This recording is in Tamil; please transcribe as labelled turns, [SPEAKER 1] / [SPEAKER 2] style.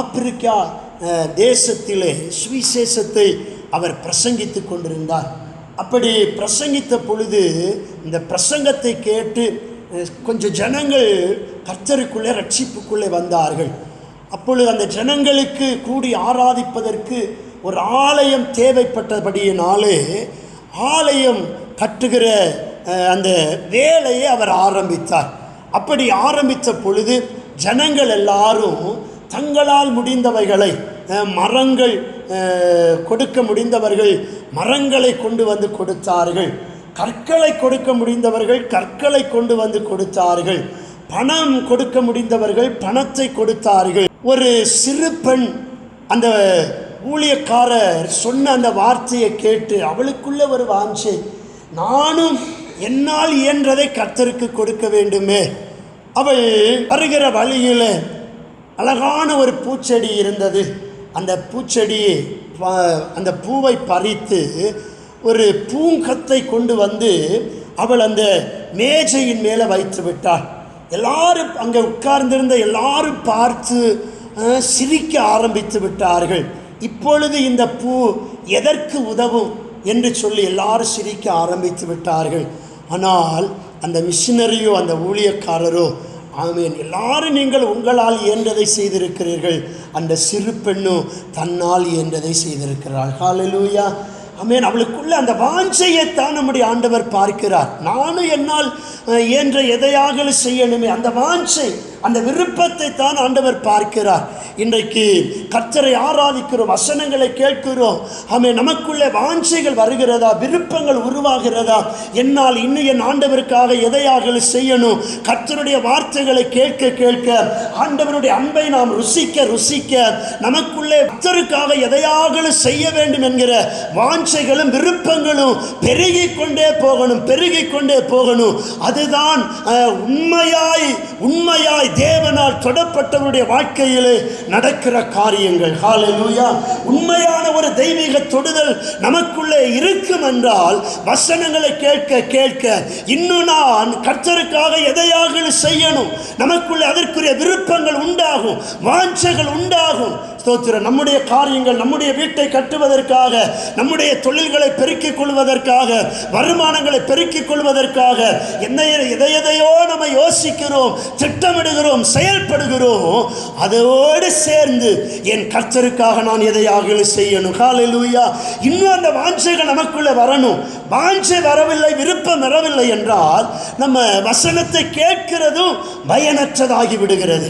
[SPEAKER 1] ஆப்பிரிக்கா தேசத்திலே சுவிசேஷத்தை அவர் பிரசங்கித்து கொண்டிருந்தார். அப்படி பிரசங்கித்த பொழுது இந்த பிரசங்கத்தை கேட்டு கொஞ்சம் ஜனங்கள் கர்த்தருக்குள்ளே ரட்சிப்புக்குள்ளே வந்தார்கள். அப்பொழுது அந்த ஜனங்களுக்கு கூடி ஆராதிப்பதற்கு ஒரு ஆலயம் தேவைப்பட்டபடியினாலே ஆலயம் கட்டுகிற அந்த வேலையை அவர் ஆரம்பித்தார். அப்படி ஆரம்பித்த பொழுது ஜனங்கள் எல்லாரும் தங்களால் முடிந்தவைகளை மரங்கள் கொடுக்க முடிந்தவர்கள் மரங்களை கொண்டு வந்து கொடுத்தார்கள். கற்களை கொடுக்க முடிந்தவர்கள் கற்களை கொண்டு வந்து கொடுத்தார்கள். பணம் கொடுக்க முடிந்தவர்கள் பணத்தை கொடுத்தார்கள். ஒரு சிறு பெண் அந்த ஊழியக்காரர் சொன்ன அந்த வார்த்தையை கேட்டு அவளுக்குள்ள ஒரு வாஞ்சை. நானும் என்னால் இயன்றதை கர்த்தருக்கு கொடுக்க வேண்டுமே. அவள் வருகிற வழியில் அழகான ஒரு பூச்செடி இருந்தது. அந்த பூச்செடி அந்த பூவை பறித்து ஒரு பூங்கத்தை கொண்டு வந்து அவள் அந்த மேஜையின் மேலே வைத்து விட்டாள். எல்லாரும் அங்கே உட்கார்ந்திருந்த எல்லாரும் பார்த்து சிரிக்க ஆரம்பித்து விட்டார்கள். இப்பொழுது இந்த பூ எதற்கு உதவும் என்று சொல்லி எல்லாரும் சிரிக்க ஆரம்பித்து விட்டார்கள். ஆனால் அந்த மிஷினரியோ அந்த ஊழியக்காரரோ ஆமேன். எல்லாரும் நீங்கள் உங்களால் இயன்றதை செய்திருக்கிறீர்கள். அந்த சிறு பெண்ணும் தன்னால் இயன்றதை செய்திருக்கிறாள். ஹாலலூயா ஆமேன். அவளுக்குள்ள அந்த வாஞ்சையைத்தான் நம்முடைய ஆண்டவர் பார்க்கிறார். நானும் என்னால் இயன்ற எதையாக செய்யணுமே. அந்த வாஞ்சை அந்த விருப்பத்தை தான் ஆண்டவர் பார்க்கிறார். இன்றைக்கு கர்த்தரை ஆராதிக்கிறோம் வசனங்களை கேட்கிறோம். ஆமே நமக்குள்ளே வாஞ்சைகள் வருகிறதா? விருப்பங்கள் உருவாகிறதா? என்னால் இன்னும் என் ஆண்டவருக்காக எதையாக செய்யணும்? கர்த்தருடைய வார்த்தைகளை கேட்க கேட்க ஆண்டவருடைய அன்பை நாம் ருசிக்க ருசிக்க நமக்குள்ளே கர்த்தருக்காக எதையாக செய்ய வேண்டும் என்கிற வாஞ்சைகளும் விருப்பங்களும் பெருகிக் கொண்டே போகணும் பெருகிக் கொண்டே போகணும். அதுதான் உண்மையாய் உண்மையாய் தேவனால் தொடப்பட்டவருடைய வாழ்க்கையிலே நடக்கிற காரியங்கள். ஹalleluya உண்மையான ஒரு தெய்வீக தொடுதல் நமக்குள்ளே இருக்கும் என்றால் வசனங்களை கேட்க கேட்க இன்னும் நான் கர்த்தருக்காக எதையாக செய்யணும். நமக்குள்ளே அதற்குரிய விருப்பங்கள் உண்டாகும் வாஞ்சைகள் உண்டாகும். ஸ்தோத்திரம். நம்முடைய காரியங்கள் நம்முடைய வீட்டை கட்டுவதற்காக நம்முடைய தொழில்களை பெருக்கிக் கொள்வதற்காக வருமானங்களை பெருக்கிக் கொள்வதற்காக என்ன எதை எதையோ நம்ம யோசிக்கிறோம் திட்டமிடுகிறோம் செயல்படுகிறோம் அதோடு சேர்ந்து என் கர்த்தருக்காக நான் எதையாக செய்யணும். காலையிலூயா இன்னும் அந்த வாஞ்சைகள் நமக்குள்ளே வரணும். வாஞ்சை வரவில்லை விருப்பம் வரவில்லை என்றால் நம்ம வசனத்தை கேட்கிறதும் பயனற்றதாகி விடுகிறது.